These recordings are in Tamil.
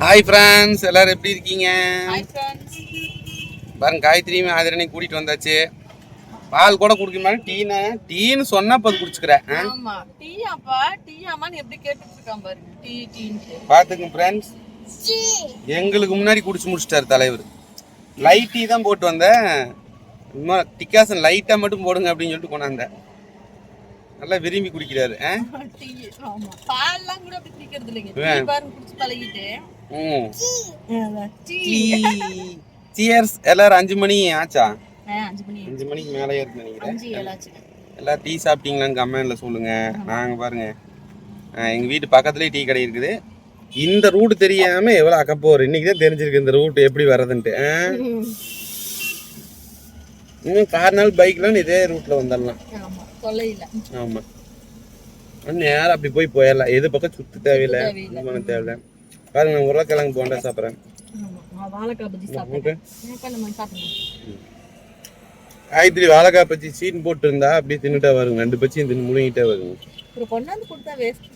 ஹாய் ஃப்ரெண்ட்ஸ் எல்லாரும் எப்படி இருக்கீங்க? பாருங்க காயத்ரியும் ஆதரனையும் கூட்டிட்டு வந்தாச்சு. பால் கூட குடிக்க மாட்டேன் டீனா டீன்னு சொன்னா இப்போ குடிச்சுக்கிறேன்? ஆமா. டீ அப்பா டீ அம்மான்னு எப்படி கேட்டுட்டு இருக்கான் பாருங்க. டீ டீன்ட்டு பாத்துங்க ஃப்ரெண்ட்ஸ் எங்களுக்கு முன்னாடி குடிச்சு முடிச்சிட்டாரு தலைவர். லைட் டீ தான் போட்டு வந்தேன். சும்மா டிக்காசன் லைட்டாக மட்டும் போடுங்க அப்படின்னு சொல்லிட்டு கொண்டாந்தேன். நல்லா விரும்பி குடிக்கிறாரு ஆ? டீ ஆமா. பால்லாம் கூட அப்படி குடிக்கிறது இல்லைங்க பாருங்க குடிச்சு பழகிட்டு. சியர்ஸ் எல்லாரும் அஞ்சு மணி ஆச்சா? அஞ்சு மணி. அஞ்சு மணிக்கு மேலே இருக்கு நினைக்கிறேன். எல்லாம் டீ சாப்பிட்டீங்களான்னு கமெண்ட்ல சொல்லுங்க. நாங்க பாருங்க. ஆஹ் எங்க வீட்டு பக்கத்துலயே டீ கடை இருக்குது. இந்த ரூட் தெரியாம எவ்வளவு அக்கப்போர். இன்னைக்கு தான் தெரிஞ்சிருக்கு இந்த ரூட் எப்படி வர்றதுன்ட்டு. இன்னும் கார் நாள் பைக்லாம் இதே ரூட்ல வந்துடலாம். ஆமா தொல்லை இல்ல ஆமா. நேரம் அப்படி போய் போயிடலாம். எது பக்கம் சுத்து தேவையில்லை. தேவையில்லை. பாருங்க நான் உருளைக்கிழங்கு போண்டா சாப்பிட்றேன். வாழைக்காய் பஜ்ஜி காய்கறி வாழைக்காய் பச்சி சீன் போட்டு இருந்தா அப்படியே தின்னுட்டா வருங்க. ரெண்டு பச்சியும் தின்னு முழுங்கிட்டே வருங்க. ஒரு கொண்டாந்து கொடுத்தா வேஸ்ட்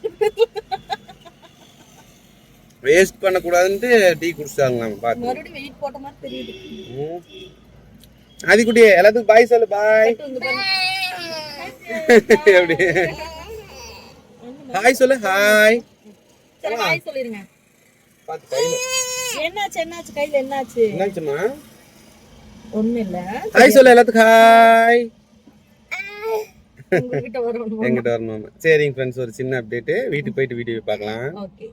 வேஸ்ட் பண்ணக்கூடாதுன்ட்டு டீ குடிச்சாங்களாம் பார்த்து மறுபடியும் வெயிட் போட்ட மாதிரி தெரியுது. ம். ஆதிக்குட்டி எல்லாத்துக்கும் பாய் சொல்லு பாய். எப்படி? ஹாய் சொல்லு ஹாய் ஹாய் சொல்லிருங்க. பார்த்து கையில. என்னாச்சு என்னாச்சு கையில என்னாச்சு? என்னாச்சுமா ஒண்ணு இல்ல ஹாய் சொல்லு எல்லாத்துக்கும் ஹாய் எங்கிட்ட வரணும் சரிங்க ஃப்ரெண்ட்ஸ் ஒரு சின்ன அப்டேட்டு வீட்டுக்கு போயிட்டு வீடியோ பார்க்கலாம். ஓகே